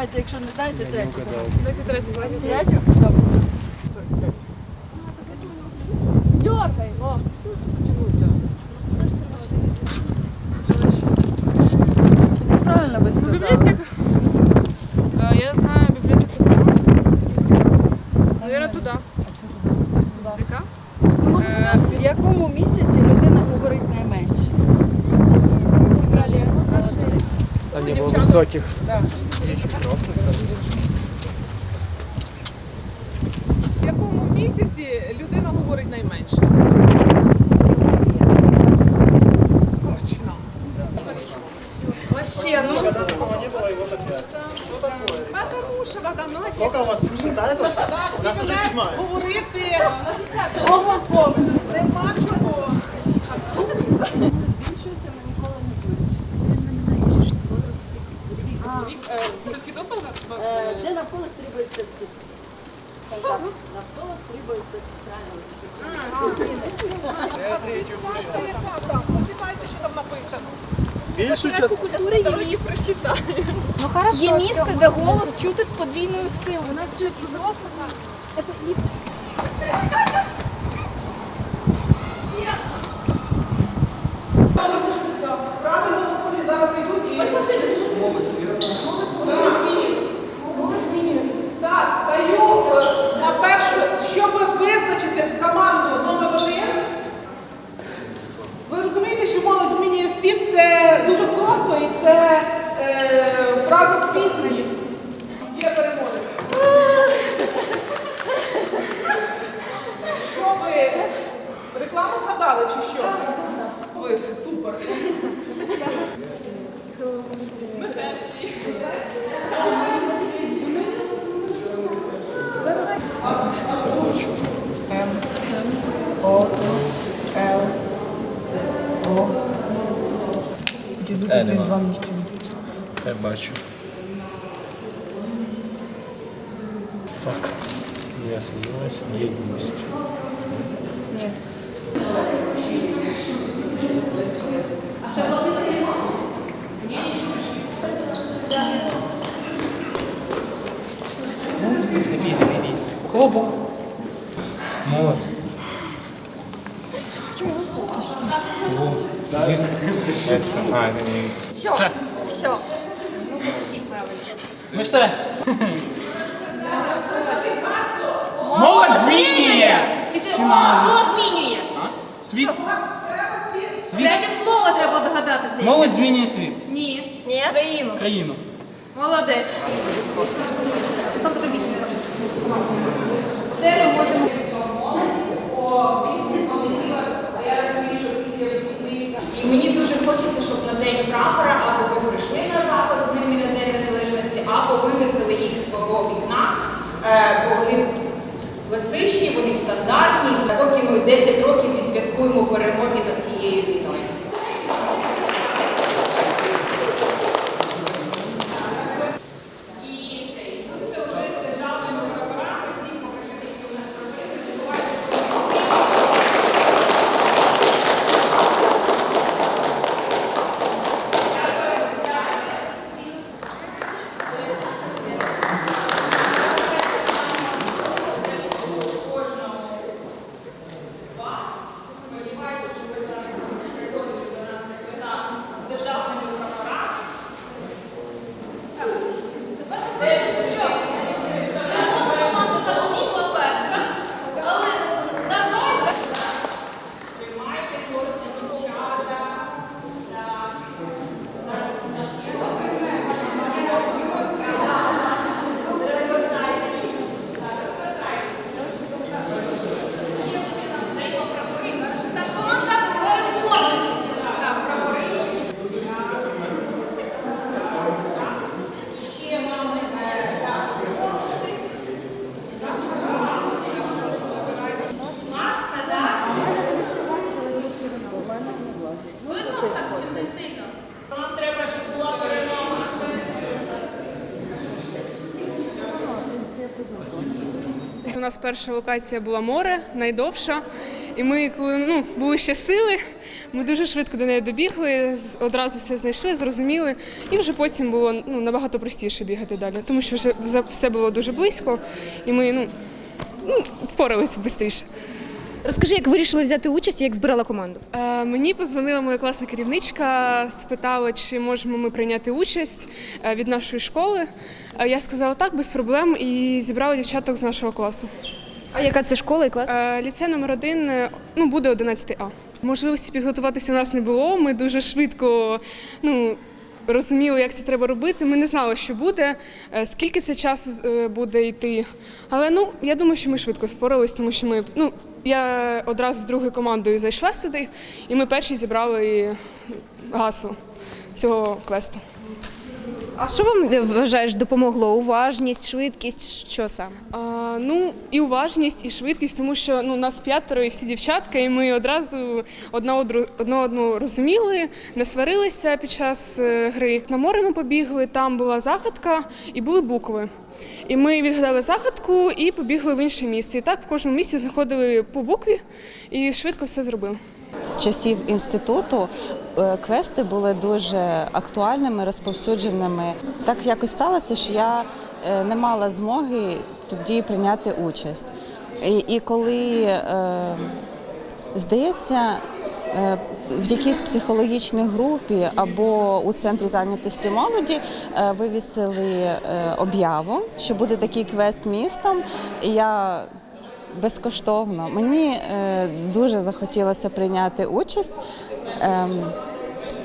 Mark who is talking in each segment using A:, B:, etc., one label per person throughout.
A: быстренько думайте, якщо не знаєте, третю.
B: Дайте третю задню.
A: Третю? Добре.
B: Дергай, о.
A: Правильно ви сказали.
B: Библиотека. Э, Я знаю библиотеку. Наверное, туда. ДК? Э,
A: В якому місяці людина говорить найменше?
C: Там не было высоких.
D: В якому місяці людина говорить найменше? Точно.
B: Вообще, ну. Потому вода ночь.
C: Сколько у вас? Шестая точка? У нас уже седьмая.
D: Говорити головом. Нема чого.
B: Вик, э, все-таки тот был?
A: Е, Де навколо стрибаються ці? Навколо стрибаються
D: Там, Почитайте, що там написано.
C: Більшу частину.
E: культури є місце. Є місце, де голос чути з подвійною силою. У нас це просто
C: Я бачу. Так. Я сомневаюсь, єдність. У кого? Молод. Чому? А,
E: все. Все. Ну, почти правильно.
F: Ми все. Молодь змінює!
E: Що змінює?
F: Світ. Світ.
E: Третє слово треба догадатися.
F: Молодь змінює світ.
E: Ні. Ні. Країну.
F: Країну.
E: Молодець.
G: І
B: por перша локація була море, найдовша. І ми, коли ну, були ще сили, Ми дуже швидко до неї добігли, одразу все знайшли, зрозуміли, і вже потім було ну, набагато простіше бігати далі, тому що вже все було дуже близько, і ми ну, ну, впоралися швидше.
E: Розкажи, як вирішили взяти участь і як збирала команду?
B: Е, Мені подзвонила моя класна керівничка, спитала, чи можемо ми прийняти участь е, від нашої школи. Е, Я сказала так, без проблем, і зібрала дівчаток з нашого класу.
E: А яка це школа і клас?
B: Е, Ліцей номер один е, ну, буде 11 А. Можливості підготуватися у нас не було. Ми дуже швидко ну, розуміли, як це треба робити. Ми не знали, що буде, скільки це часу буде йти. Але ну, я думаю, що ми швидко спорались, тому що ми. Ну, я одразу з другою командою зайшла сюди, і ми перші зібрали гасло цього квесту.
E: А що вам е, вважаєш допомогло? Уважність, швидкість, що саме?
B: А, ну і уважність, і швидкість, тому що ну нас п'ятеро і всі дівчатка, і ми одразу одна одру одну одну розуміли, не сварилися під час е, гри. На море ми побігли, там була загадка і були букви. І ми відгадали загадку і побігли в інше місце. І так в кожному місці знаходили по букві і швидко все зробили.
H: З часів інституту е, квести були дуже актуальними, розповсюдженими. Так якось сталося, що я е, не мала змоги тоді прийняти участь. І, і коли, е, здається, в якійсь психологічній групі або у центрі зайнятості молоді е, вивісили е, об'яву, що буде такий квест містом. І я безкоштовно. Мені е, дуже захотілося прийняти участь. Ем,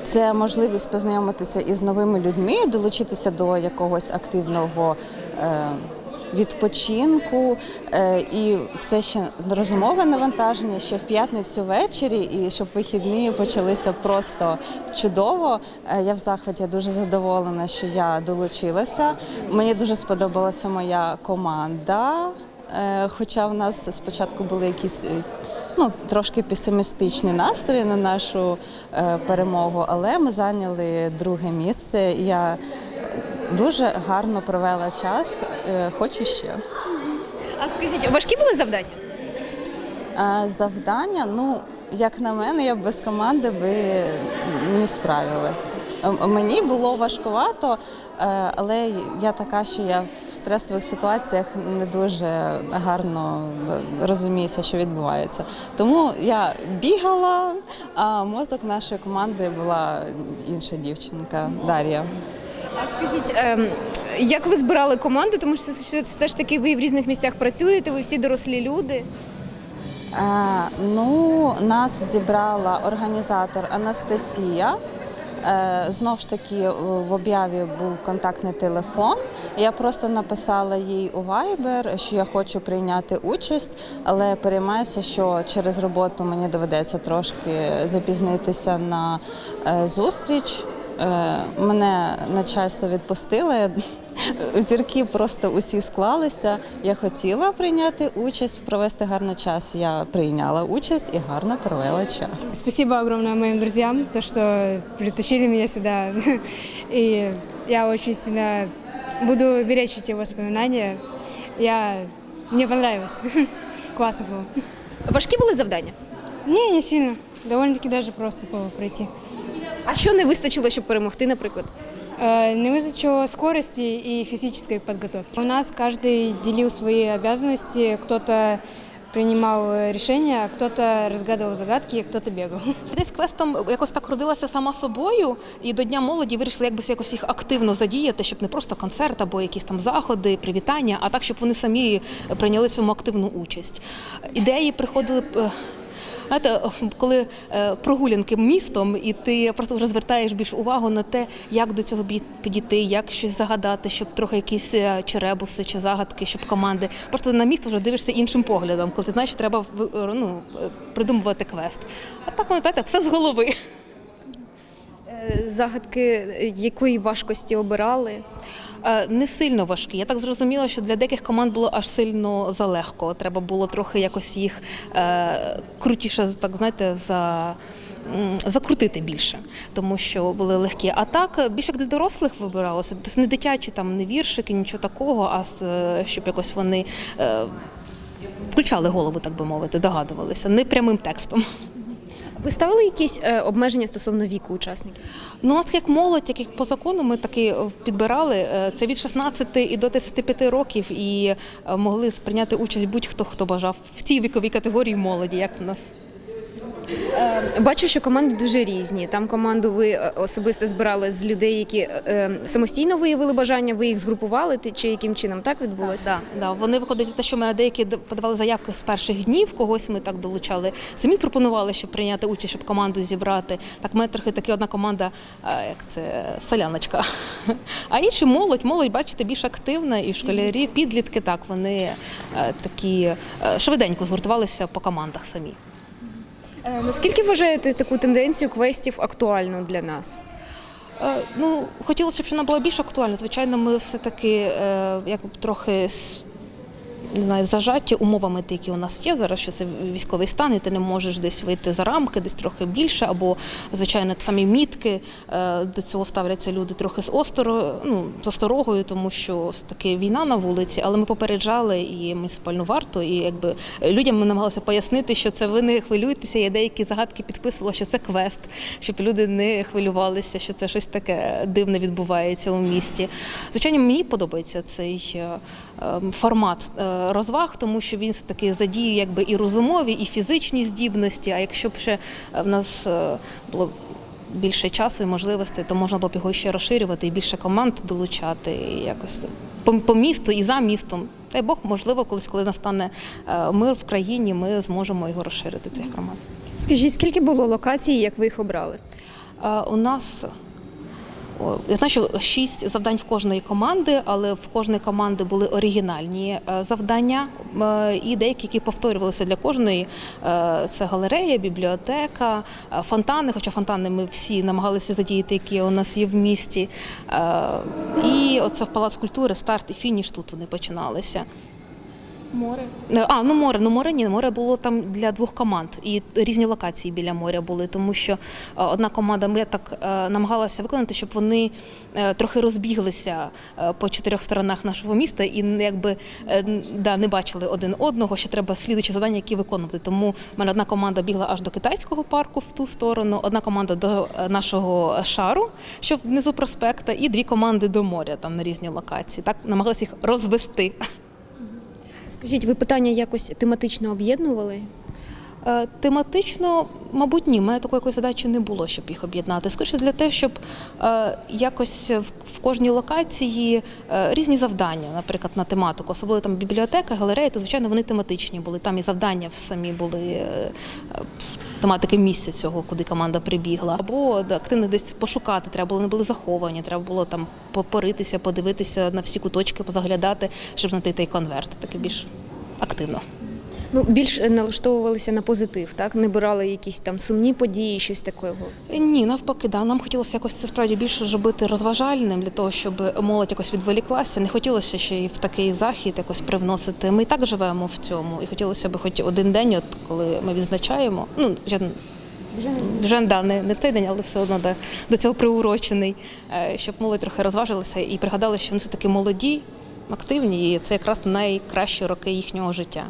H: це можливість познайомитися із новими людьми, долучитися до якогось активного е, відпочинку. Е, і це ще розумове навантаження ще в п'ятницю ввечері, і щоб вихідні почалися просто чудово. Е, я в захваті дуже задоволена, що я долучилася. Мені дуже сподобалася моя команда. Е, Хоча в нас спочатку були якісь ну, трошки песимістичні настрої на нашу перемогу, але ми зайняли друге місце. Я дуже гарно провела час, е, хочу ще.
E: А скажіть, важкі були завдання?
H: Е, Завдання, ну, як на мене, я б без команди би не справилась. Ем, Мені було важкувато, е, але я така, що я в стресових ситуаціях не дуже гарно розуміюся, що відбувається. Тому я бігала, а мозок нашої команди була інша дівчинка Дар'я.
E: А скажіть, ем, як ви збирали команду? Тому що що все ж таки ви в різних місцях працюєте, ви всі дорослі люди.
H: Е, Ну, нас зібрала організатор Анастасія. Е, Знов ж таки в об'яві був контактний телефон. Я просто написала їй у Viber, що я хочу прийняти участь, але переймаюся, що через роботу мені доведеться трошки запізнитися на е, зустріч. Е, Мене начальство відпустили. Зірки просто усі склалися. Я хотіла прийняти участь, провести гарний час. Я прийняла участь і гарно провела час.
I: Спасибо огромное моим друзьям, то, что притащили меня сюда. И я очень сильно буду беречь эти воспоминания. Я... Мне понравилось. Классно было.
E: Важкі були завдання?
I: Не, не сильно. Довольно-таки даже просто было пройти.
E: А що не вистачило, щоб перемогти, наприклад?
I: Э, Не высочила скорости и физической подготовки. У нас каждый делил свои обязанности. Кто-то принимал э, решения, а кто-то разгадывал загадки, кто-то бегал.
J: Десь квестом якось так родилася сама собою, і до Дня молоді вирішили якось якось їх активно задіяти, щоб не просто концерт або якісь там заходи, привітання, а так, щоб вони самі прийняли в цьому активну участь. Ідеї приходили. Знаєте, коли е, прогулянки містом, і ти просто вже звертаєш більш увагу на те, як до цього підійти, як щось загадати, щоб трохи якісь е, черебуси чи загадки, щоб команди. Просто на місто вже дивишся іншим поглядом, коли ти знаєш, що треба е, ну, придумувати квест. А так, воно, знаєте, все з голови.
E: Загадки якої важкості обирали?
J: Е, Не сильно важкі. Я так зрозуміла, що для деяких команд було аж сильно залегко. Треба було трохи якось їх е, крутіше, так знаєте, за. Закрутити більше, тому що були легкі. А так більше як для дорослих вибиралося. Тобто не дитячі, там не віршики, нічого такого, а е, щоб якось вони включали голову, так би мовити, догадувалися, не прямим текстом.
E: Ви ставили якісь е, обмеження стосовно віку учасників?
J: Ну, от як молодь, як як по закону, ми таки е, підбирали. е, Це від 16 і до 35 років, і могли прийняти участь будь-хто, хто бажав в цій віковій категорії молоді, як в нас.
E: Бачу, що команди дуже різні. Там команду ви е, особисто збирали з людей, які е, е, самостійно виявили бажання, ви їх згрупували ти- чи яким чином так відбулося?
J: Да, да. Вони виходить те, що ми деякі подавали заявки з перших днів, когось ми так долучали. Самі пропонували, щоб прийняти участь, щоб команду зібрати. Так, ми трохи таки одна команда, як це соляночка. А інші молодь, молодь, бачите, більш активна, і школярі, підлітки, так, вони такі швиденько згуртувалися по командах самі.
E: Е, Наскільки вважаєте таку тенденцію квестів актуальну для нас?
J: Е, Ну, хотілося б, щоб вона була більш актуальна. Звичайно, ми все-таки е, трохи не знаю, зажаті умовами, які у нас є зараз, що це військовий стан, і ти не можеш десь вийти за рамки, десь трохи більше, або, звичайно, самі мітки е, до цього ставляться люди трохи з осторо, ну, з осторогою, тому що все-таки війна на вулиці, але ми попереджали і муніципальну варту, і якби людям ми намагалися пояснити, що це ви не хвилюйтеся. Я деякі загадки підписувала, що це квест, щоб люди не хвилювалися, що це щось таке дивне відбувається у місті. Звичайно, мені подобається цей е, е, формат е, розваг, тому що він все-таки задіює якби і розумові, і фізичні здібності. А якщо б ще е, в нас е, було більше часу і можливостей, то можна було б його ще розширювати і більше команд долучати, і якось по, по місту і за містом. Дай Бог, можливо, колись, коли настане е, мир в країні, ми зможемо його розширити цих громад.
E: Скажіть, скільки було локацій, як ви їх обрали?
J: У нас я знаю, що шість завдань в кожної команди, але в кожної команди були оригінальні е, завдання е, і деякі, які повторювалися для кожної. Е, Це галерея, бібліотека, е, фонтани. Хоча фонтани ми всі намагалися задіяти, які у нас є в місті. Е, І оце в Палац культури старт і фініш тут вони починалися.
E: Море.
J: Е, А, ну море, ну море ні, море було там для двох команд. І різні локації біля моря були, тому що е, одна команда ми так е, намагалася виконати, щоб вони трохи розбіглися по чотирьох сторонах нашого міста і якби да, не бачили один одного, що треба слідуючі завдання, які виконувати. Тому в мене одна команда бігла аж до китайського парку в ту сторону, одна команда до нашого шару, що внизу проспекта, і дві команди до моря, там на різні локації. Так намагалися їх розвести.
E: Скажіть, ви питання якось тематично об'єднували?
J: Е, Тематично, мабуть, ні. У мене такої задачі не було, щоб їх об'єднати. Скоріше для того, щоб е, якось в, кожній локації е, різні завдання, наприклад, на тематику, особливо там бібліотека, галерея, то звичайно вони тематичні були. Там і завдання самі були. Тематики місця цього, куди команда прибігла, або активно десь пошукати треба було, не були заховані, треба було там попоритися, подивитися на всі куточки, позаглядати, щоб знайти той конверт. Таке більш активно.
E: Ну, більш е, налаштовувалися на позитив, так? Не брали якісь там сумні події, щось такого.
J: Ні, навпаки, да. Нам хотілося якось це справді більше зробити розважальним для того, щоб молодь якось відволіклася. Не хотілося ще й в такий захід якось привносити. Ми і так живемо в цьому, і хотілося б хоч один день, от коли ми відзначаємо. Ну вже вже да, не, не в цей день, але все одно до, до цього приурочений, е, щоб молодь трохи розважилася і пригадали, що вони все таки молоді, активні, і це якраз найкращі роки їхнього життя.